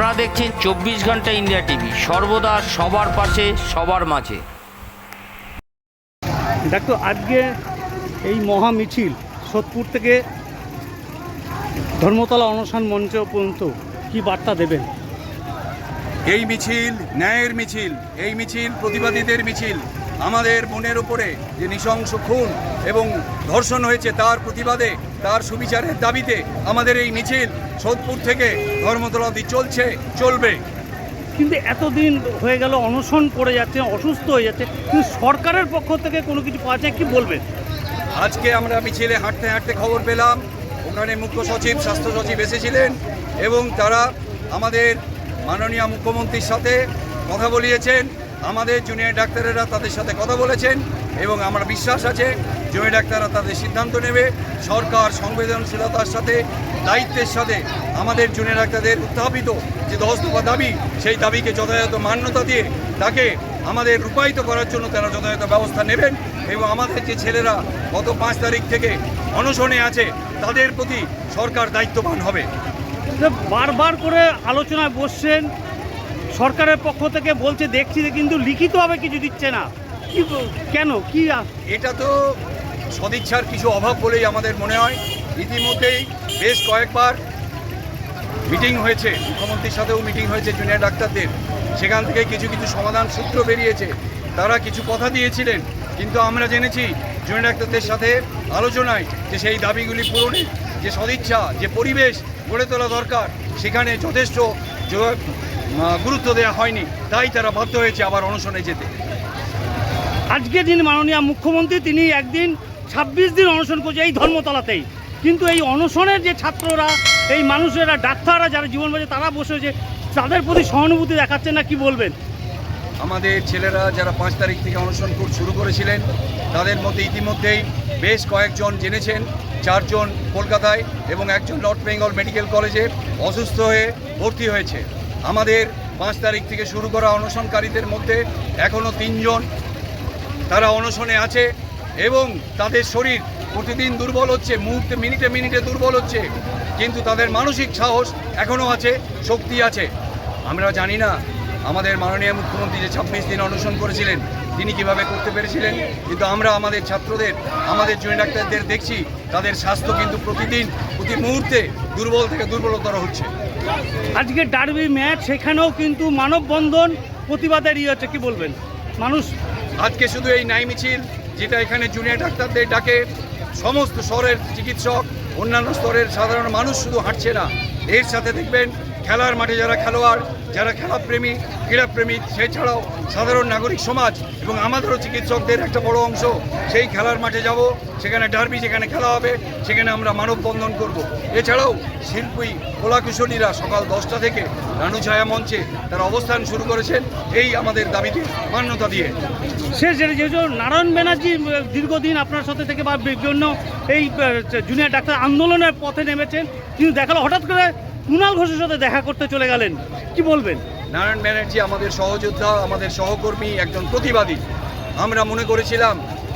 আপনারা দেখছেন চব্বিশ ঘণ্টা ইন্ডিয়া টিভি। সর্বদা সবার পাশে সবার মাঝে। দেখো আজকে এই মহা মিছিল সোদপুর থেকে ধর্মতলা অনশন মঞ্চ পর্যন্ত কি বার্তা দেবেন? এই মিছিল ন্যায়ের মিছিল এই মিছিল প্রতিবাদীদের মিছিল আমাদের মনের উপরে যে নৃশংস খুন এবং ধর্ষণ হয়েছে তার প্রতিবাদে তার সুবিচারের দাবিতে আমাদের এই মিছিল সোদপুর থেকে ধর্মতলা অবধি চলছে চলবে। কিন্তু এতদিন হয়ে গেল অনশন করে যাচ্ছে অসুস্থ হয়ে যাচ্ছে। কিন্তু সরকারের পক্ষ থেকে কোনো কিছু পাওয়া যায় কি বলবেন আজকে আমরা মিছিলে হাঁটতে হাঁটতে খবর পেলাম। ওখানে মুখ্য সচিব স্বাস্থ্য সচিব এসেছিলেন এবং তারা আমাদের মাননীয় মুখ্যমন্ত্রীর সাথে কথা বলিয়েছেন। আমাদের জুনিয়র ডাক্তারেরা তাদের সাথে কথা বলেছেন এবং আমার বিশ্বাস আছে জুনিয়র ডাক্তাররা তাদের সিদ্ধান্ত নেবে। সরকার সংবেদনশীলতার সাথে, দায়িত্বের সাথে আমাদের জুনিয়র ডাক্তারদের উত্থাপিত যে দশ দফা দাবি, সেই দাবিকে যথাযথ মান্যতা দিয়ে তাকে আমাদের রূপায়িত করার জন্য তারা যথাযথ ব্যবস্থা নেবেন এবং আমাদের যে ছেলেরা গত পাঁচ তারিখ থেকে অনশনে আছে, তাদের প্রতি সরকার দায়িত্ববান হবে। বারবার করে আলোচনায় বসছেন সরকারের পক্ষ থেকে বলছে, দেখছি যে কিন্তু লিখিতভাবে কিছু দিচ্ছে না। কেন? কি এটা তো সদিচ্ছার কিছু অভাব বলেই আমাদের মনে হয়। ইতিমধ্যেই বেশ কয়েকবার মিটিং হয়েছে, মুখ্যমন্ত্রীর সাথেও মিটিং হয়েছে, জুনিয়র ডাক্তারদের। সেখান থেকে কিছু কিছু সমাধান সূত্র বেরিয়েছে। তারা কিছু কথা দিয়েছিলেন, কিন্তু আমরা জেনেছি জুনিয়র ডাক্তারদের সাথে আলোচনায় যে সেই দাবিগুলি পূরণে যে সদিচ্ছা, যে পরিবেশ গড়ে তোলা দরকার, সেখানে যথেষ্ট গুরুত্ব দেওয়া হয়নি। তাই তারা বাধ্য হয়েছে আবার অনশনে যেতে। আজকে যিনি মাননীয় মুখ্যমন্ত্রী তিনি একদিন ছাব্বিশ দিন অনশন করছে এই ধর্মতলাতেই। কিন্তু এই অনশনের যে ছাত্ররা এই মানুষেরা ডাক্তাররা যারা জীবন বাজে তারা বসেছে তাদের প্রতি সহানুভূতি দেখাচ্ছেন না কি বলবেন? আমাদের ছেলেরা যারা পাঁচ তারিখ থেকে অনশন শুরু করেছিলেন তাদের মধ্যে ইতিমধ্যেই বেশ কয়েকজন জেনেছেন। চারজন কলকাতায় এবং একজন নর্থ বেঙ্গল মেডিকেল কলেজে অসুস্থ হয়ে ভর্তি হয়েছে। আমাদের পাঁচ তারিখ থেকে শুরু করা অনশনকারীদের মধ্যে এখনও তিনজন তারা অনশনে আছে এবং তাদের শরীর প্রতিদিন দুর্বল হচ্ছে, মুহূর্তে মিনিটে মিনিটে দুর্বল হচ্ছে, কিন্তু তাদের মানসিক সাহস এখনও আছে, শক্তি আছে। আমরা জানি না আমাদের মাননীয় মুখ্যমন্ত্রী যে ছাব্বিশ দিন অনশন করেছিলেন তিনি কীভাবে করতে পেরেছিলেন? কিন্তু আমরা আমাদের ছাত্রদের আমাদের জুনিয়র ডাক্তারদের দেখছি তাদের স্বাস্থ্য কিন্তু প্রতিদিন প্রতি মুহূর্তে দুর্বল থেকে দুর্বলতর হচ্ছে। আজকে ডার্বি ম্যাচ সেখানেও কিন্তু মানববন্ধন প্রতিবাদের ইয়ে হচ্ছে কি বলবেন? মানুষ আজকে শুধু এই নাই মিছিল যেটা এখানে জুনিয়র ডাক্তারদের ডাকে সমস্ত স্তরের চিকিৎসক অন্যান্য স্তরের সাধারণ মানুষ শুধু হাঁটছে না। এর সাথে দেখবেন খেলার মাঠে যারা খেলোয়াড়, যারা খেলাপ্রেমী, ক্রীড়াপ্রেমী, সেছাড়াও সাধারণ নাগরিক সমাজ এবং আমাদেরও চিকিৎসকদের একটা বড় অংশ, সেই খেলার মাঠে যাব, সেখানে ডার্বি যেখানে খেলা হবে, সেখানে আমরা মানববন্ধন করব। এছাড়াও শিল্পী কলাকুশলীরা সকাল দশটা থেকে রানু ছায়া মঞ্চে তারা অবস্থান শুরু করেছেন, এই আমাদের দাবিকে মান্যতা দিয়ে। শেষ যেহেতু নারায়ণ ব্যানার্জি দীর্ঘদিন আপনার সাথে থেকে বা বিভিন্ন এই জুনিয়র ডাক্তার আন্দোলনের পথে নেমেছেন। কিন্তু দেখাল, হঠাৎ করে কুণাল ঘোষের সাথে দেখা করতে চলে গেলেন। কি বলবেন? নারায়ণ ব্যানার্জি আমাদের সহযোদ্ধা, আমাদের সহকর্মী, একজন প্রতিবাদী। আমরা মনে করেছিলাম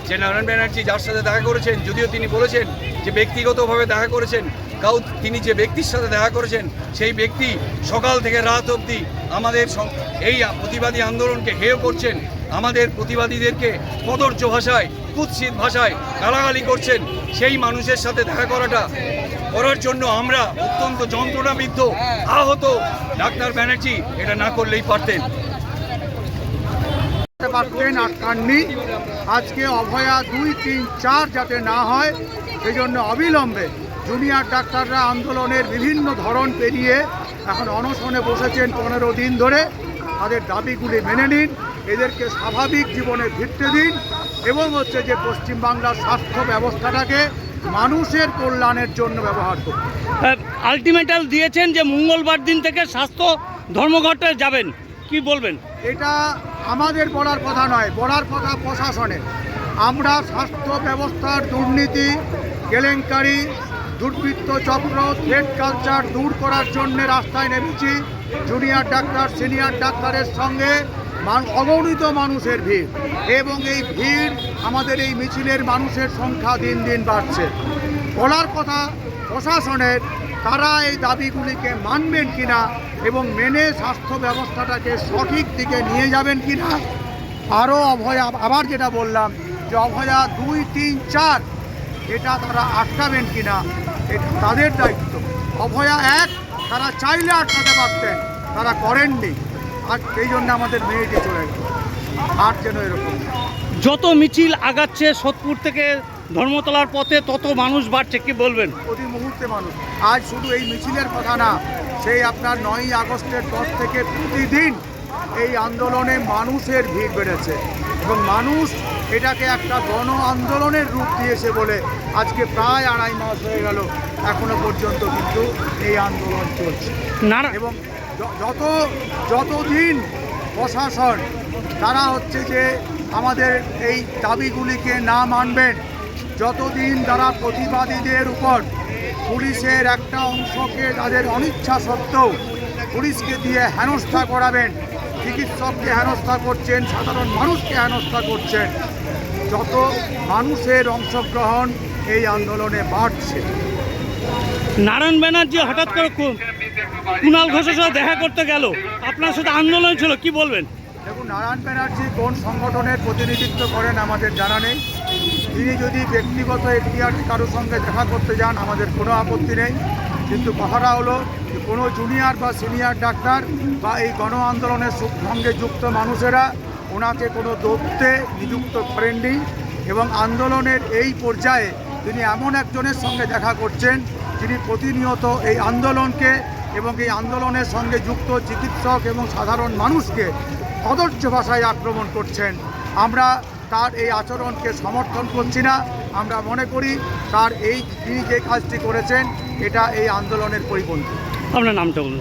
যে নারায়ণ ব্যানার্জি যার সাথে দেখা করেছেন, যদিও তিনি বলেছেন যে ব্যক্তিগতভাবে দেখা করেছেন, কাউ তিনি যে ব্যক্তির সাথে দেখা করেছেন, সেই ব্যক্তি সকাল থেকে রাত অবধি আমাদের এই প্রতিবাদী আন্দোলনকে হেয় করছেন। আমাদের প্রতিবাদীদেরকে কদর্য ভাষায়, কুৎসিত ভাষায় গালাগালি করছেন। সেই মানুষের সাথে দেখা করাটা, করার জন্য আমরা অত্যন্ত যন্ত্রণাবিদ্ধ, আহত ডাক্তার ব্যানার্জি এটা না করলেই পারতেন। পারতেন আটকাননি আজকে অভয়া দুই, তিন, চার যাতে না হয় সেই জন্য অবিলম্বে জুনিয়র ডাক্তাররা আন্দোলনের বিভিন্ন ধরন পেরিয়ে এখন অনশনে বসেছেন পনেরো দিন ধরে। তাদের দাবিগুলি মেনে নিন। এদেরকে স্বাভাবিক জীবনে ফিরতে দিন এবং হচ্ছে যে পশ্চিমবাংলার স্বাস্থ্য ব্যবস্থাটাকে মানুষের কল্যাণের জন্য ব্যবহার করুন। আলটিমেটাল দিয়েছেন যে মঙ্গলবার দিন থেকে স্বাস্থ্য ধর্মঘটে যাবেন। কি বলবেন? এটা আমাদের বলার কথা নয় বলার কথা প্রশাসনের। আমরা স্বাস্থ্য ব্যবস্থার দুর্নীতি কেলেঙ্কারি দুর্বৃত্ত চক্র থ্রেড কালচার দূর করার জন্য রাস্তায় নেমেছি। জুনিয়র ডাক্তার সিনিয়র ডাক্তারের সঙ্গে অগণিত মানুষের ভিড় এবং এই ভিড় আমাদের এই মিছিলের মানুষের সংখ্যা দিন দিন বাড়ছে। বলার কথা, প্রশাসনের তারা এই দাবিগুলিকে মানবেন কিনা এবং মেনে স্বাস্থ্য ব্যবস্থাটাকে সঠিক দিকে নিয়ে যাবেন কিনা, আরও অভয়া, আবার যেটা বললাম যে অভয়া দুই, তিন, চার, এটা তারা আটকাবেন কিনা, এটা তাদের দায়িত্ব। অভয়া এক, তারা চাইলে আটকাতে পারতেন, তারা করেননি। আর সেই জন্য আমাদের মেয়েটি চলে গেল। আর যেন এরকম যত মিছিল আগাচ্ছে সোদপুর থেকে ধর্মতলার পথে তত মানুষ বাড়ছে কি বলবেন? প্রতি মুহূর্তে মানুষ। আজ শুধু এই মিছিলের কথা না সেই আপনার নয়ই আগস্টের পর থেকে প্রতিদিন এই আন্দোলনে মানুষের ভিড় বেড়েছে। এবং মানুষ এটাকে একটা গণ আন্দোলনের রূপ দিয়েছে বলে আজকে প্রায় আড়াই মাস হয়ে গেল এখনও পর্যন্ত কিন্তু এই আন্দোলন চলছে। এবং যত, যতদিন প্রশাসন, তারা হচ্ছে যে আমাদের এই দাবিগুলিকে না মানবেন, যতদিন তারা প্রতিবাদীদের উপর পুলিশের একটা অংশকে তাদের অনিচ্ছা সত্ত্বেও পুলিশকে দিয়ে হেনস্থা করাবেন, চিকিৎসককে হেনস্থা করছেন, সাধারণ মানুষকে হেনস্থা করছেন, যত মানুষের অংশগ্রহণ এই আন্দোলনে বাড়ছে। নারায়ণ ব্যানার্জি হঠাৎ করে কুণাল ঘোষের সাথে দেখা করতে গেল। আপনার সাথে আন্দোলন ছিল, কি বলবেন? দেখুন, নারায়ণ ব্যানার্জি কোন সংগঠনের প্রতিনিধিত্ব করেন আমাদের জানা নেই। তিনি যদি ব্যক্তিগত এখতিয়ার কারোর সঙ্গে দেখা করতে যান, আমাদের কোনো আপত্তি নেই। কিন্তু কথাটা হলো যে কোনো জুনিয়র বা সিনিয়র ডাক্তার বা এই গণ আন্দোলনের সঙ্গে যুক্ত মানুষেরা ওনাকে কোনো দপ্তে নিযুক্ত করেননি এবং আন্দোলনের এই পর্যায়ে তিনি এমন একজনের সঙ্গে দেখা করছেন যিনি প্রতিনিয়ত এই আন্দোলনকে এবং এই আন্দোলনের সঙ্গে যুক্ত চিকিৎসক এবং সাধারণ মানুষকে অদর্য ভাষায় আক্রমণ করছেন। আমরা তার এই আচরণকে সমর্থন করছি না। আমরা মনে করি তার এই তিনি যে কাজটি করেছেন এটা এই আন্দোলনের পরিপন্থী। আপনার নামটা বলুন।